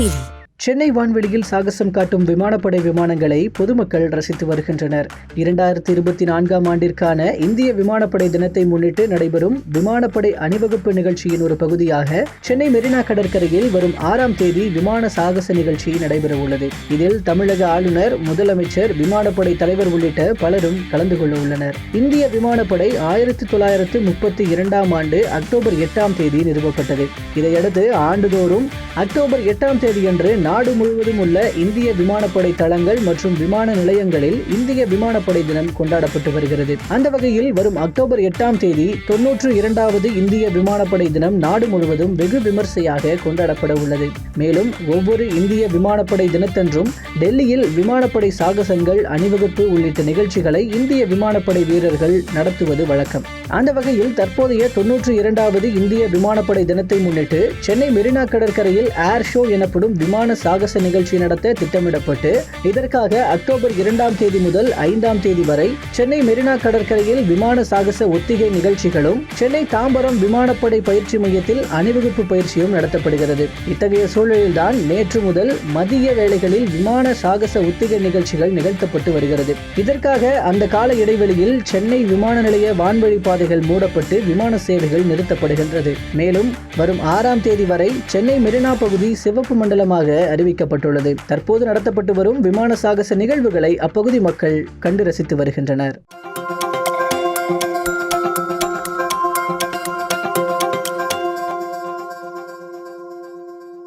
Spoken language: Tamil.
செய்தி சென்னை வான்வெளியில் சாகசம் காட்டும் விமானப்படை விமானங்களை பொதுமக்கள் ரசித்து வருகின்றனர். இரண்டாயிரத்தி இருபத்தி நான்காம் ஆண்டிற்கான இந்திய விமானப்படை தினத்தை முன்னிட்டு நடைபெறும் விமானப்படை அணிவகுப்பு நிகழ்ச்சியின் ஒரு பகுதியாக சென்னை மெரினா கடற்கரையில் வரும் ஆறாம் தேதி விமான சாகச நிகழ்ச்சி நடைபெற உள்ளது. இதில் தமிழக ஆளுநர் முதலமைச்சர் விமானப்படை தலைவர் உள்ளிட்ட பலரும் கலந்து கொள்ள உள்ளனர். இந்திய விமானப்படை ஆயிரத்தி தொள்ளாயிரத்து முப்பத்தி இரண்டாம் ஆண்டு அக்டோபர் எட்டாம் தேதி நிறுவப்பட்டது. இதையடுத்து ஆண்டுதோறும் அக்டோபர் எட்டாம் தேதியன்று நாடு முழுவதும் உள்ள இந்திய விமானப்படை தளங்கள் மற்றும் விமான நிலையங்களில் இந்திய விமானப்படை தினம் கொண்டாடப்பட்டு வருகிறது. அந்த வகையில் வரும் அக்டோபர் எட்டாம் தேதி தொன்னூற்று இரண்டாவது இந்திய விமானப்படை தினம் நாடு முழுவதும் வெகு விமர்சையாக கொண்டாடப்பட உள்ளது. மேலும் ஒவ்வொரு இந்திய விமானப்படை தினத்தன்றும் டெல்லியில் விமானப்படை சாகசங்கள் அணிவகுப்பு உள்ளிட்ட நிகழ்ச்சிகளை இந்திய விமானப்படை வீரர்கள் நடத்துவது வழக்கம். அந்த வகையில் தற்போதைய தொன்னூற்று இரண்டாவது இந்திய விமானப்படை தினத்தை முன்னிட்டு சென்னை மெரினா கடற்கரையில் ஏர் ஷோ எனப்படும் விமான சாகச நிகழ்ச்சி நடத்த திட்டமிடப்பட்டு இதற்காக அக்டோபர் இரண்டாம் தேதி முதல் ஐந்தாம் தேதி வரை சென்னை மெரினா கடற்கரையில் விமான சாகச ஒத்திகை நிகழ்ச்சிகளும் சென்னை தாம்பரம் விமானப்படை பயிற்சி மையத்தில் அணிவகுப்பு பயிற்சியும் நடத்தப்படுகிறது. இத்தகைய சூழலில்தான் நேற்று முதல் மதிய வேளைகளில் விமான சாகச ஒத்திகை நிகழ்ச்சிகள் நிகழ்த்தப்பட்டு வருகிறது. இதற்காக அந்த கால இடைவெளியில் சென்னை விமான நிலைய வான்வழி பாதைகள் மூடப்பட்டு விமான சேவைகள் நிறுத்தப்படுகின்றது. மேலும் வரும் ஆறாம் தேதி வரை சென்னை மெரினா மெரினா பகுதி சிவப்பு மண்டலமாக அறிவிக்கப்பட்டுள்ளது. தற்போது நடத்தப்பட்டு வரும் விமான சாகச நிகழ்வுகளை அப்பகுதி மக்கள் கண்டு ரசித்து வருகின்றனர்.